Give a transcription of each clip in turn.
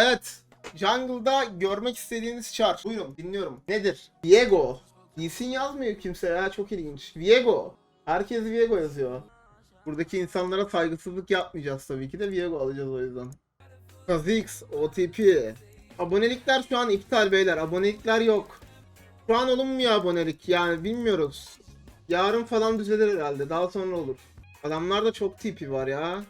Evet. Jungle'da görmek istediğiniz çar. Buyurun dinliyorum. Nedir? Viego. Lee yazmıyor kimse ya çok ilginç. Viego. Herkes Viego yazıyor. Buradaki insanlara saygısızlık yapmayacağız tabii ki de Viego alacağız o yüzden. Kha'Zix, OTP. Abonelikler şu an iptal beyler. Abonelikler yok. Şu an olunmuyor abonelik yani bilmiyoruz. Yarın falan düzelir herhalde. Daha sonra olur. Adamlarda çok TP var ya.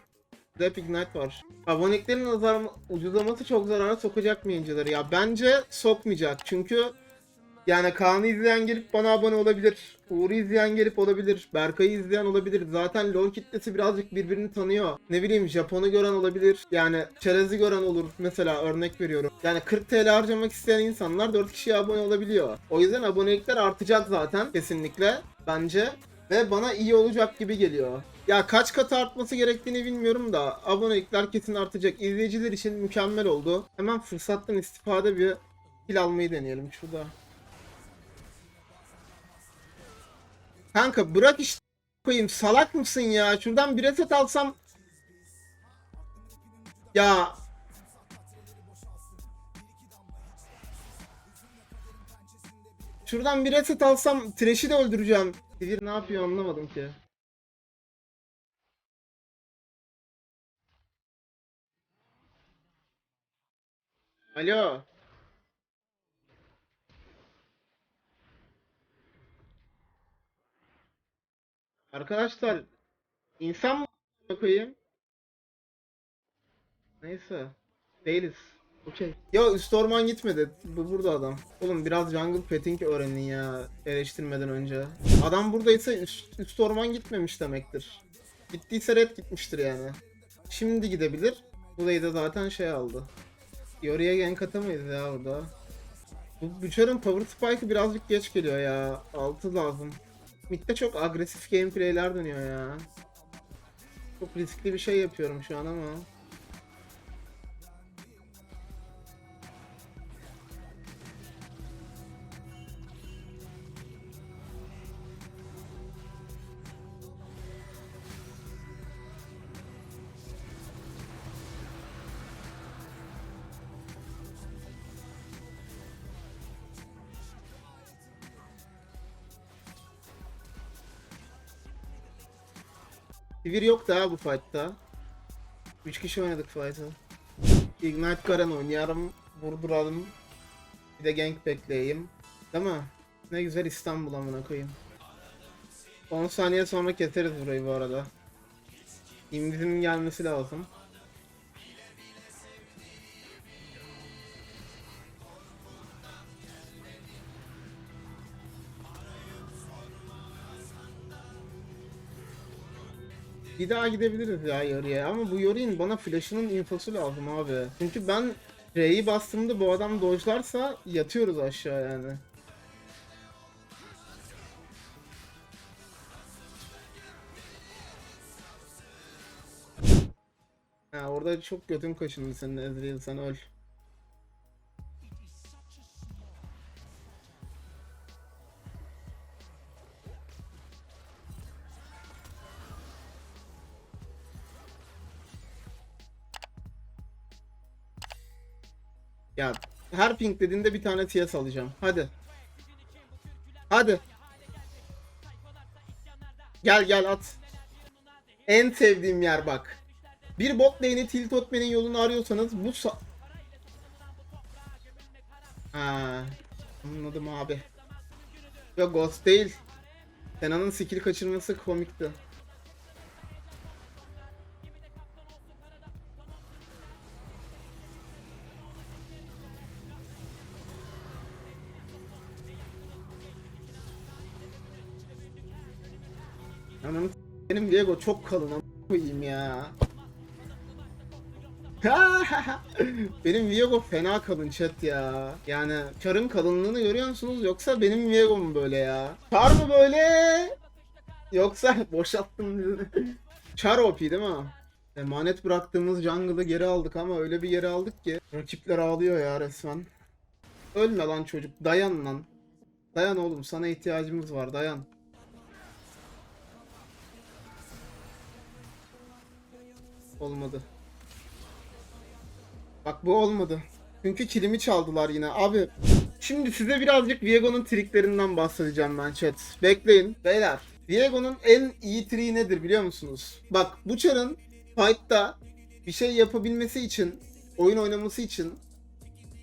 Rap Ignite var. Aboneliklerin azar ucuzlaması çok zarara sokacak mı yayıncıları? Ya bence sokmayacak. Çünkü yani Kaan'ı izleyen gelip bana abone olabilir. Uğur'u izleyen gelip olabilir. Berkay'ı izleyen olabilir. Zaten LoL kitlesi birazcık birbirini tanıyor. Ne bileyim Japon'u gören olabilir. Yani Çerez'i gören olur. Mesela örnek veriyorum. Yani 40 TL harcamak isteyen insanlar 4 kişiye abone olabiliyor. O yüzden abonelikler artacak zaten kesinlikle. Bence. Ve bana iyi olacak gibi geliyor. Ya kaç kat artması gerektiğini bilmiyorum da abonelikler kesin artacak. İzleyiciler için mükemmel oldu. Hemen fırsattan istifade bir pil almayı deneyelim şurada. Kanka bırak işte koyayım salak mısın ya? Şuradan bir reset alsam ya Şuradan bir reset alsam Thresh'i de öldüreceğim. Sivir ne yapıyor anlamadım ki. Alo. Arkadaşlar insan mı koyayım? Neyse. Değiliz. Okey. Ya üst orman gitmedi. Bu burada adam. Oğlum biraz jungle petting öğrenin ya eleştirmeden önce. Adam buradaysa üst, üst orman gitmemiş demektir. Gittiyse red gitmiştir yani. Şimdi gidebilir. Burayı da zaten şey aldı. Yoruya gank atamayız ya orada. Bu Butcher'ın power spike'ı birazcık geç geliyor ya. 6 lazım. Mid'de çok agresif gameplay'ler dönüyor ya. Çok riskli bir şey yapıyorum şu an ama. Sivir yok daha bu fight'ta. 3 kişi oynadık fight'ı. Ignite Garen oynayalım, vurduralım. Bir de gank bekleyeyim. Değil mi? Ne güzel İstanbul amına koyayım. 10 saniye sonra keseriz burayı bu arada. İmzinin gelmesi lazım. Bir daha gidebiliriz ya yarıya ama bu Yori'nin bana flash'ının infosu lazım abi. Çünkü ben R'yi bastığımda bu adam dojlarsa yatıyoruz aşağı yani. Ha orada çok götüm kaşındı senin Ezreal sen öl. Her ping dediğinde bir tane TS alacağım. Hadi. Hadi. Gel gel at. En sevdiğim yer bak. Bir bot lane'i tilt etmenin yolunu arıyorsanız bu sa... Ha, anladım abi. Yok Ghost değil. Sena'nın skill kaçırması komikti. Diego çok kalın ama koyayım ya. benim Viego fena kalın chat ya. Yani çarın kalınlığını görüyor musunuz yoksa benim Viego mu böyle ya? Çar mı böyle? Yoksa boşalttım. Çar OP değil mi? Emanet bıraktığımız jungle'ı geri aldık ama öyle bir yere aldık ki rakipler ağlıyor ya resmen. Ölme lan çocuk dayan lan. Dayan oğlum sana ihtiyacımız var dayan. Olmadı. Bak bu olmadı. Çünkü kilimi çaldılar yine. Abi şimdi size birazcık Viego'nun triklerinden bahsedeceğim ben chat. Bekleyin. Beyler. Viego'nun en iyi triği nedir biliyor musunuz? Bak bu çarın fight'ta bir şey yapabilmesi için, oyun oynaması için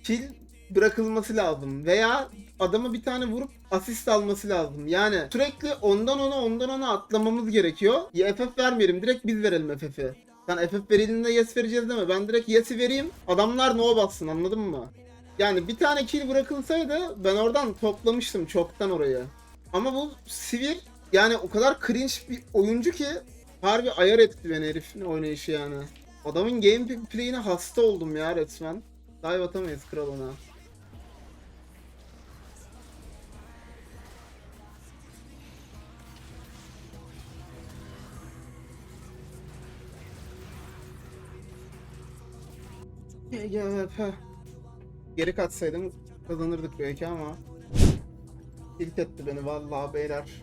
kill bırakılması lazım. Veya adama bir tane vurup asist alması lazım. Yani sürekli ondan ona ondan ona atlamamız gerekiyor. Ya FF vermeyelim direkt biz verelim FF'i. Sen FF verildiğinde yes vereceğiz deme. Ben direkt yes'i vereyim. Adamlar no bassın anladın mı? Yani bir tane kill bırakılsaydı ben oradan toplamıştım çoktan orayı. Ama bu Sivir yani o kadar cringe bir oyuncu ki harbi ayar etti beni herifin oynayışı yani. Adamın gameplay'ine hasta oldum ya resmen. Dive atamayız kral ona. GGVP. Geri katsaydım kazanırdık belki ama ilk etti beni vallahi beyler.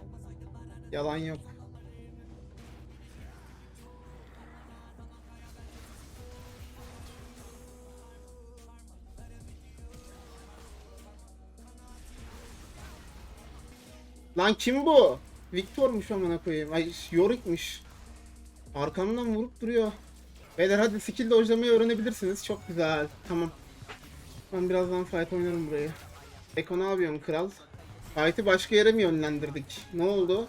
Yalan yok. Lan kim bu? Victor'muş amına koyayım. Ay Yorik'miş. Arkamdan vurup duruyor. Beyler hadi skill dojlamayı öğrenebilirsiniz. Çok güzel. Tamam. Ben birazdan fight oynarım burayı. Eko ne kral? Fight'ı başka yere mi yönlendirdik? Ne oldu?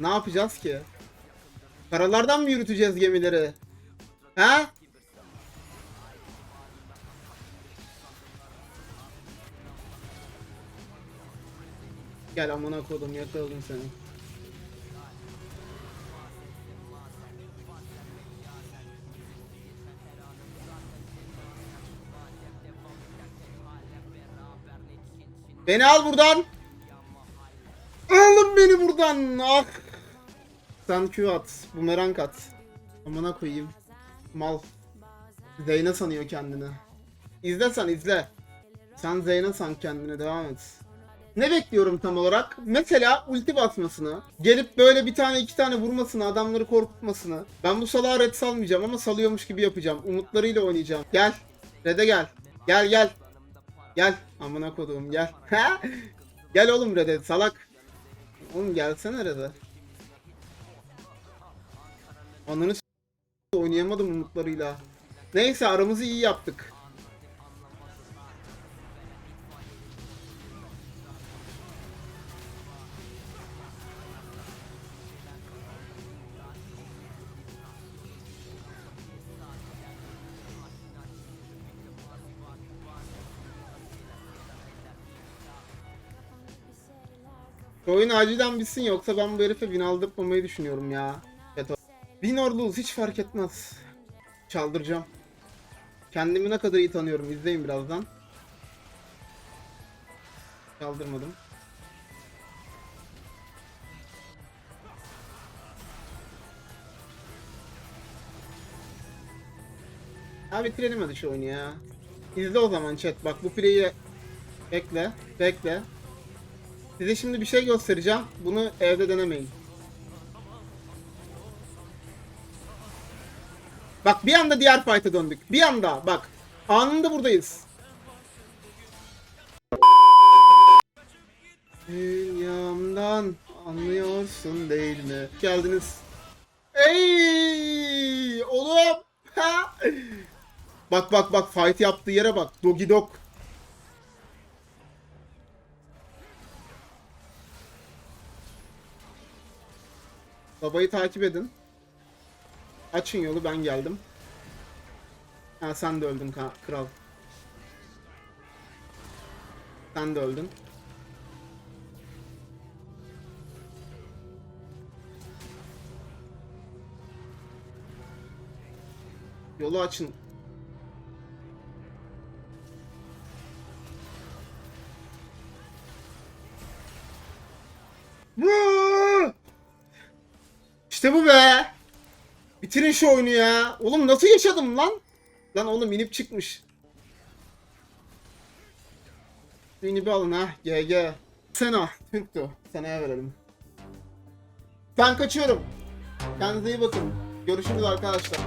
Ne yapacağız ki? Karalardan mı yürüteceğiz gemileri? Ha? Gel amına kodum yakaladım seni. Beni al buradan. Alın beni buradan. Ah. Sen Q at. Bumerang at. Amına koyayım. Mal. Zeyna sanıyor kendini. İzle sen izle. Sen Zeyna san kendine devam et. Ne bekliyorum tam olarak? Mesela ulti basmasını, gelip böyle bir tane iki tane vurmasını, adamları korkutmasını. Ben bu salağa red salmayacağım ama salıyormuş gibi yapacağım. Umutlarıyla oynayacağım. Gel. Red'e gel. Gel gel. Gel. Amına koduğum gel. gel oğlum Red'e salak. Oğlum gelsene Red'e. Ananı oynayamadım umutlarıyla. Neyse aramızı iyi yaptık. Şu oyun acilen bitsin yoksa ben bu herife win aldırmamayı düşünüyorum ya. Beto. Win hiç fark etmez. Çaldıracağım. Kendimi ne kadar iyi tanıyorum izleyin birazdan. Çaldırmadım. Ha bitirelim hadi şu oyunu ya. İzle o zaman chat bak bu play'i bekle bekle. Size şimdi bir şey göstereceğim. Bunu evde denemeyin. Bak bir anda diğer fight'a döndük. Bir anda bak. Anında buradayız. Dünyamdan anlıyorsun değil mi? Geldiniz. Ey oğlum. Ha! Bak bak bak fight yaptığı yere bak. Dogi dog. Babayı takip edin. Açın yolu ben geldim. Ha sen de öldün kral. Sen de öldün. Yolu açın. İşte bu be. Bitirin şu oyunu ya. Oğlum nasıl yaşadım lan? Lan oğlum inip çıkmış. Beni bir alın ha. GG. Sena. Türktü. Sena'ya verelim. Ben kaçıyorum. Kendinize iyi bakın. Görüşürüz arkadaşlar.